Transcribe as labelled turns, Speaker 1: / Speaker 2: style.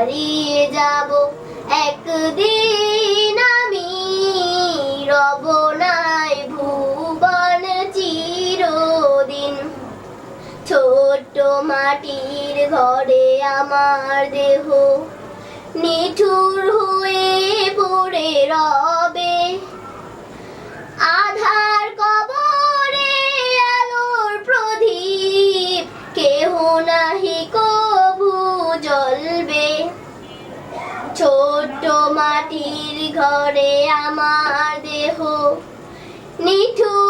Speaker 1: হারিয়ে যাব। একদিন আমি রব নাই ভুবন চিরদিন। ছোট্ট মাটির ঘরে আমার দেহ নিঠুর হয়ে পড়ে রবে জ্বলবে ছোট মাটির ঘরে আমার দেহ। নিঠুর